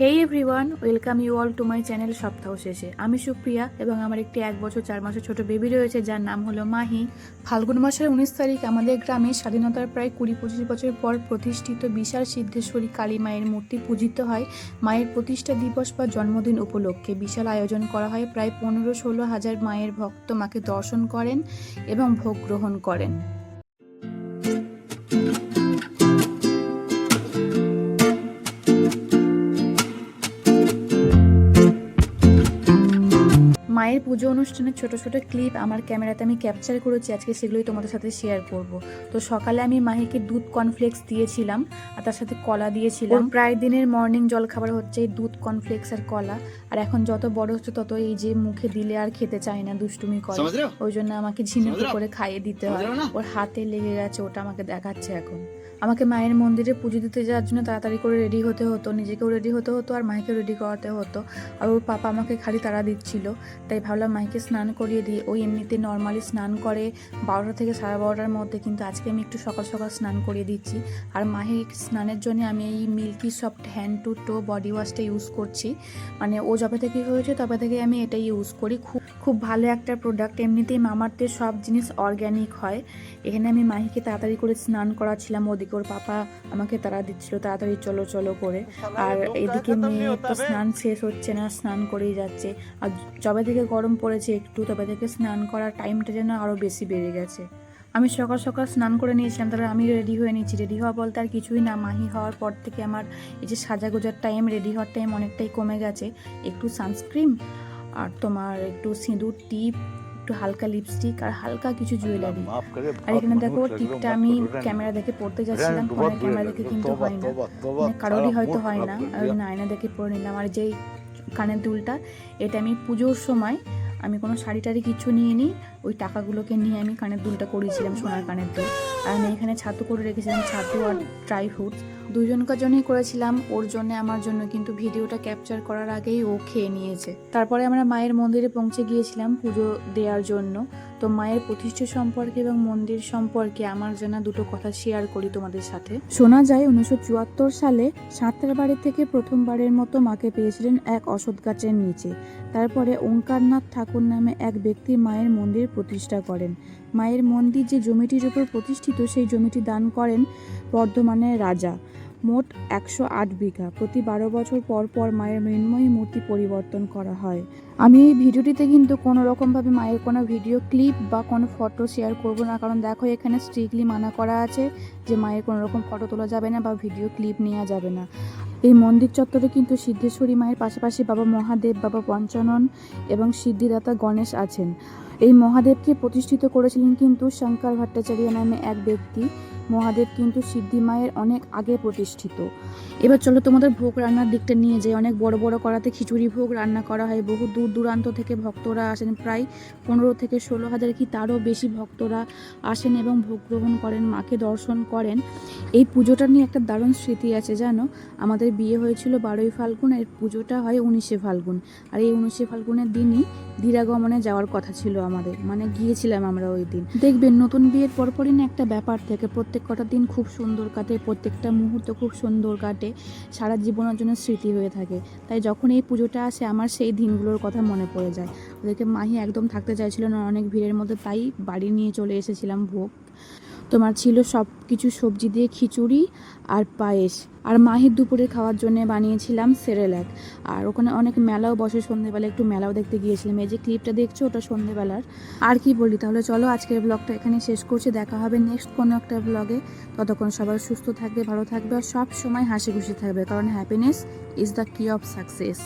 Hey everyone welcome you all to my channel সপ্তাহ শেষে। আমি সুপ্রিয়া এবং আমার একটি এক বছর, চার মাসের ছোট বেবি রয়েছে, যার নাম হলো মাহি। ফাল্গুন মাসের উনিশ তারিখ আমাদের গ্রামে স্বাধীনতার প্রায় কুড়ি পঁচিশ বছর পর প্রতিষ্ঠিত বিশাল সিদ্ধেশ্বরী কালী মায়ের মূর্তি পূজিত হয়। মায়ের প্রতিষ্ঠা দিবস বা জন্মদিন উপলক্ষে বিশাল আয়োজন করা হয়। প্রায় পনেরো ষোলো হাজার মায়ের ভক্ত মাকে দর্শন করেন এবং ভোগ গ্রহণ করেন। মায়ের পুজো অনুষ্ঠানের ছোট ছোট ক্লিপ আমার ক্যামেরাতে আমি ক্যাপচার করেছি আজকে সেগুলোই তোমাদের সাথে শেয়ার করব। তো সকালে আমি মাহিকে দুধ কর্নফ্লেক্স দিয়েছিলাম আর তার সাথে কলা দিয়েছিলাম। প্রায় দিনের মর্নিং জল খাবার হচ্ছে এই দুধ কর্নফ্লেক্স আর কলা। আর এখন যত বড় হচ্ছে তত এই যে মুখে দিলে আর খেতে চায় না দুষ্টুমি করে। ওই জন্য আমাকে ঝিনুক করে খাইয়ে দিতে হয়। ওর হাতে লেগে গেছে ওটা আমাকে দেখাচ্ছে এখন। আমাকে মায়ের মন্দিরে পুজো দিতে যাওয়ার জন্য তাড়াতাড়ি করে রেডি হতে হতো, নিজেকেও রেডি হতে হতো আর মাইকে রেডি করাতে হতো। আর ওর পাপা আমাকে খালি তাড়া দিচ্ছিল, তাই ভাবলাম মাইকে স্নান করিয়ে দিই। ওই এমনিতে নর্মালি স্নান করে বারোটা থেকে সাড়ে বারোটার মধ্যে, কিন্তু আজকে আমি একটু সকাল সকাল স্নান করিয়ে দিচ্ছি। আর মাহি স্নানের জন্য আমি এই milky soft hand to toe body ওয়াশটা use করছি। মানে ও যবে থেকে হয়েছে তবে থেকে আমি এটাই ইউজ করি। খুব খুব ভালো একটা প্রোডাক্ট এমনিতেই মামারতে সব জিনিস অর্গ্যানিক হয়। এখানে আমি মাহিকে তাড়াতাড়ি করে স্নান করাচ্ছিলাম। ওদিকে ওর পাপা আমাকে তাড়া দিচ্ছিল তাড়াতাড়ি চলো চলো করে। আর এদিকে মেয়ে তো স্নান শেষ হচ্ছে না স্নান করেই যাচ্ছে। আর যবে থেকে গরম পড়েছে একটু তবে থেকে স্নান করার টাইমটা যেন আরও বেশি বেড়ে গেছে। আমি সকাল সকাল স্নান করে নিয়েছিলাম তারপরে আমি রেডি হয়ে নিয়েছি। রেডি হওয়া বলতে আর কিছুই না মাহি হওয়ার পর থেকে আমার এই যে সাজা গোজার টাইম রেডি হওয়ার টাইম অনেকটাই কমে গেছে। একটু সানস্ক্রিন আর তোমার একটু সিঁদুর টিপ একটু হালকা লিপস্টিক আর হালকা কিছু জুয়েলারি আর এখানে দেখো টিপটা আমি ক্যামেরা দেখে পড়তে যাচ্ছিলাম ফোনের ক্যামেরা দেখে কিন্তু হয় না মানে কারোরই হয়তো হয় না। আমি আয়না দেখে পড়ে নিলাম আর যেই কানের দুলটা এটা আমি পুজোর সময় আমি কোনো শাড়ি টাড়ি কিছু নিয়ে নিই ওই টাকাগুলোকে নিয়ে আমি কানের দুলটা করিয়েছিলাম, সোনার কানের দুল। আর আমি এখানে ছাতু করে রেখেছিলাম, ছাতু আর ড্রাই ফ্রুটস দুজনকার জন্যই করেছিলাম, ওর জন্য, আমার জন্য। কিন্তু ভিডিওটা ক্যাপচার করার আগেই ও খেয়ে নিয়েছে। তারপরে আমরা মায়ের মন্দিরে পৌঁছে গিয়েছিলাম পুজো দেওয়ার জন্য। তো মায়ের প্রতিষ্ঠা সম্পর্কে এবং মন্দির সম্পর্কে আমার জানা দুটো কথা শেয়ার করি তোমাদের সাথে। শোনা যায়, উনিশশো চুয়াত্তর সালে সাঁতরা বাড়ি থেকে প্রথমবারের মতো মাকে পেয়েছিলেন এক অসৎ গাছের নিচে। তারপরে ওঙ্কারনাথ ঠাকুর নামে এক ব্যক্তি মায়ের মন্দির প্রতিষ্ঠা করেন। মায়ের মন্দির যে জমিটির উপর প্রতিষ্ঠিত, সেই জমিটি দান করেন বর্ধমানের রাজা। মোট একশো আট বিঘা। প্রতি বারো বছর পর পর মায়ের মৃন্ময়ী মূর্তি পরিবর্তন করা হয়। আমি এই ভিডিওটিতে কিন্তু কোনো রকমভাবে মায়ের কোনো ভিডিও ক্লিপ বা কোনো ফটো শেয়ার করব না, কারণ দেখো এখানে স্ট্রিক্টলি মানা করা আছে যে মায়ের কোনো রকম ফটো তোলা যাবে না বা ভিডিও ক্লিপ নেওয়া যাবে না। এই মন্দির চত্বরে কিন্তু সিদ্ধেশ্বরী মায়ের পাশাপাশি বাবা মহাদেব, বাবা পঞ্চানন এবং সিদ্ধিদাতা গণেশ আছেন। এই মহাদেবকে প্রতিষ্ঠিত করেছিলেন কিন্তু শঙ্কর ভট্টাচার্য নামে এক ব্যক্তি। মহাদেব কিন্তু সিদ্ধি মায়ের অনেক আগে প্রতিষ্ঠিত। এবার চলো তোমাদের ভোগ রান্নার দিকটা নিয়ে যাই। অনেক বড় বড় করাতে খিচুড়ি ভোগ রান্না করা হয়। বহু দূর দূরান্ত থেকে ভক্তরা আসেন। প্রায় পনেরো থেকে ষোলো হাজার কি তারও বেশি ভক্তরা আসেন এবং ভোগ গ্রহণ করেন, মাকে দর্শন করেন। এই পুজোটা নিয়ে একটা দারুণ স্মৃতি আছে, জানো? আমাদের বিয়ে হয়েছিল বারোই ফাল্গুন, এর পুজোটা হয় উনিশে ফাল্গুন। আর এই উনিশে ফাল্গুনের দিনই দিরাগমনে যাওয়ার কথা ছিল আমাদের। মানে গিয়েছিলাম আমরা ওই দিন। দেখবেন, নতুন বিয়ের পরপরই না একটা ব্যাপার থেকে। প্রত্যেক কটা দিন খুব সুন্দর কাটে, প্রত্যেকটা মুহূর্ত খুব সুন্দর কাটে, সারা জীবনের জন্য স্মৃতি হয়ে থাকে। তাই যখন এই পুজোটা আসে, আমার সেই দিনগুলোর কথা মনে পড়ে যায়। ওদেরকে মাহি একদম থাকতে চাইছিল না, অনেক ভিড়ের মধ্যে তাই বাড়ি নিয়ে চলে এসেছিলাম ভোগ। তোমার ছিল সব কিছু সবজি দিয়ে খিচুড়ি আর পায়েস। আর মাহির দুপুরে খাওয়ার জন্য বানিয়েছিলাম সেরেল্যাক আর ওখানে অনেক মেলাও বসে সন্ধেবেলা একটু মেলাও দেখতে গিয়েছিলাম। এই যে ক্লিপটা দেখছ, ওটা সন্ধেবেলার। আর কি বলি, তাহলে চলো আজকের ব্লগটা এখানে শেষ করছি। দেখা হবে নেক্সট কোনো একটা ব্লগে ততক্ষণ সবাই সুস্থ থাকবে, ভালো থাকবে আর সব সময় হাসি খুশি থাকবে। কারণ happiness is the key of success